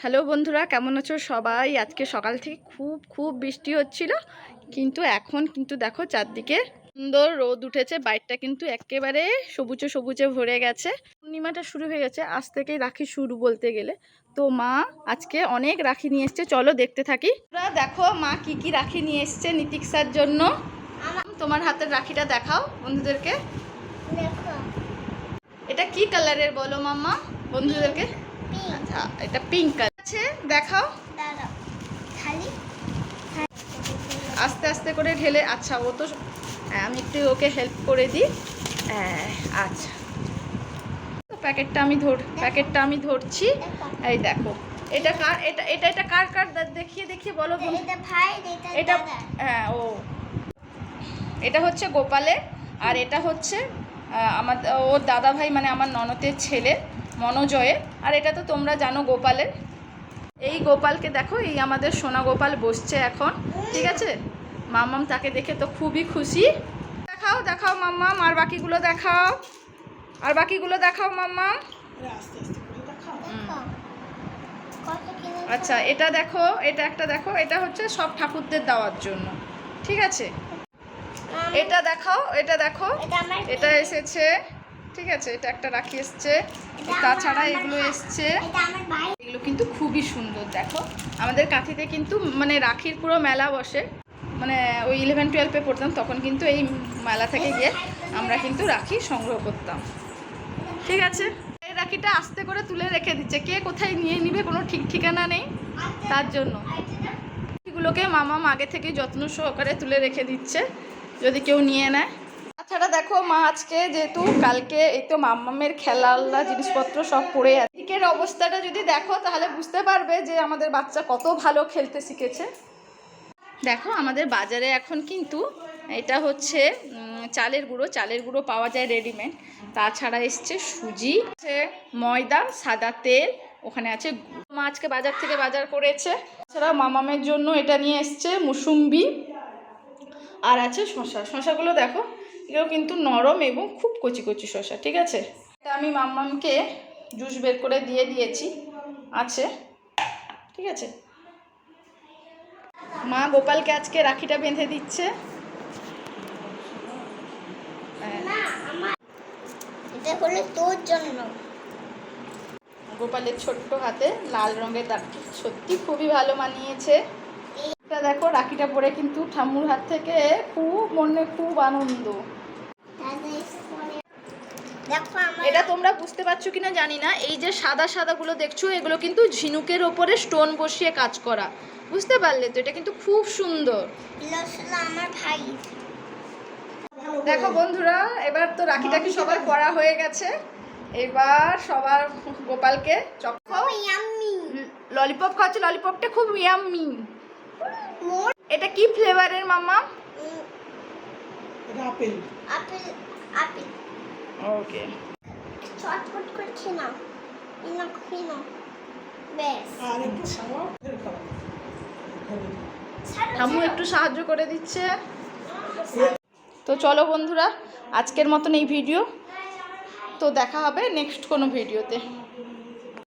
Hello বন্ধুরা কেমন আছো সবাই? আজকে সকাল থেকে খুব খুব বৃষ্টি হচ্ছিল কিন্তু এখন কিন্তু দেখো চারদিকে সুন্দর রোদ উঠেছে বাইরটা কিন্তু একেবারে সবুজে সবুজে ভরে গেছে। পূর্ণিমাটা শুরু হয়ে গেছে আজ থেকেই রাখি শুরু বলতে গেলে। তো মা আজকে অনেক রাখি নিয়ে এসছে চলো দেখতে থাকি। দেখো মা কি কি রাখি নিয়ে এসছে নীতিক্সার জন্য। তোমার হাতের রাখিটা দেখাও বন্ধুদেরকে। এটা কি কালারের বলো মাম্মা? বন্ধুদেরকে? আচ্ছা এটা পিঙ্ক কালার আছে দেখাও। খালি। আস্তে আস্তে করে ঢেলে আচ্ছা ও তো হ্যাঁ, আমি একটু ওকে হেল্প করে দিই। হ্যাঁ, আচ্ছা। তো প্যাকেটটা আমি ধর প্যাকেটটা আমি ধরছি। এই দেখো এটা কার এটা এটা এটা কার কার দেখিয়ে দেখিয়ে বলো। এটা ভাই এটা এটা দাদা। হ্যাঁ ও। এটা হচ্ছে গোপালের আর এটা হচ্ছে আমার ওর দাদা ভাই মানে আমার ননদের ছেলে মনোজয়ের। আর এটা তো তোমরা জানো গোপালের। এই গোপালকে দেখো এই আমাদের সোনা গোপাল বসছে এখন ঠিক আছে? মাম্মাম তাকে দেখে তো খুবই খুশি। দেখাও দেখাও মাম্মাম আর বাকিগুলো দেখাও। আর বাকিগুলো দেখাও মাম্মাম। আচ্ছা এটা দেখো এটা একটা দেখো এটা হচ্ছে সব ঠাকুরদের দেওয়ার জন্য ঠিক আছে? এটা দেখাও এটা দেখো এটা এসেছে। ঠিক আছে এটা একটা রাখি এসছে। তাছাড়া এগুলো এসছে। এগুলো কিন্তু খুবই সুন্দর দেখো। আমাদের কাঁথিতে কিন্তু মানে রাখির পুরো মেলা বসে। মানে ওই ইলেভেন টুয়েলভে পড়তাম তখন কিন্তু এই মেলা থেকে গিয়ে আমরা কিন্তু রাখি সংগ্রহ করতাম। ঠিক আছে? এই রাখিটা আস্তে করে তুলে রেখে দিচ্ছে। কে কোথায় নিয়ে নিবে কোনো ঠিক ঠিকানা নেই। তার জন্য। এগুলোকে মামাম আগে থেকে যত্ন সহকারে তুলে রেখে দিচ্ছে। যদি কেউ নিয়ে নেয়। তাছাড়া দেখো, মা আজকে যেহেতু কালকে এই তো মাম্মামের খেলাল্লা জিনিসপত্র সব পড়ে আছে। দিকের অবস্থাটা যদি দেখো, তাহলে বুঝতে পারবে যে আমাদের বাচ্চা কত ভালো খেলতে শিখেছে। দেখো, আমাদের বাজারে এখন কিন্তু এটা হচ্ছে চালের গুঁড়ো। চালের গুঁড়ো পাওয়া যায় রেডিমেড তাছাড়া এসছে সুজি, আছে ময়দা, সাদা তেল, ওখানে আছে। মা আজকে বাজার থেকে বাজার করেছে। তাছাড়া মামামের জন্য এটা নিয়ে এসছে মুসুম্বি, আর আছে শশা শশাগুলো দেখো এগুলো কিন্তু নরম এবং খুব কচি কচি শশা ঠিক আছে? এটা আমি মাম্মামকে জুস বের করে দিয়ে দিয়েছি আছে ঠিক আছে? মা গোপালকে আজকে রাখিটা বেঁধে দিচ্ছে। না আমার এটা হলো তোর জন্য। গোপালের ছোট্ট হাতে লাল রঙের রাখি সত্যি খুবই ভালো মানিয়েছে। এটা দেখো রাখিটা পরে কিন্তু ঠাম্মুর হাত থেকে খুব মনে খুব আনন্দ দাদা এসে পরে দেখো আমার এটা তোমরা বুঝতে পারছ কিনা জানি না। এই যে সাদা সাদাগুলো দেখছ এগুলো কিন্তু ঝিনুকের ওপরে স্টোন বসিয়ে কাজ করা। বুঝতে পারলে তো এটা কিন্তু খুব সুন্দর। আমার ভাই। দেখো বন্ধুরা এবার তো রাখি টাকি সবার পড়া হয়ে গেছে। এবার সবার গোপালকে ললিপপ খাচ্ছে ললিপপটা খুব ইয়াম্মি এটা কি ফ্লেভারের মামা আপেল। Apple apple. ওকে চটপট করছি না। ইনা খুই না। বেশ আর একটু সাহায্য করে দিচ্ছে। তো চলো বন্ধুরা আজকের মতন এই ভিডিও। তো দেখা হবে নেক্সট কোনো ভিডিওতে।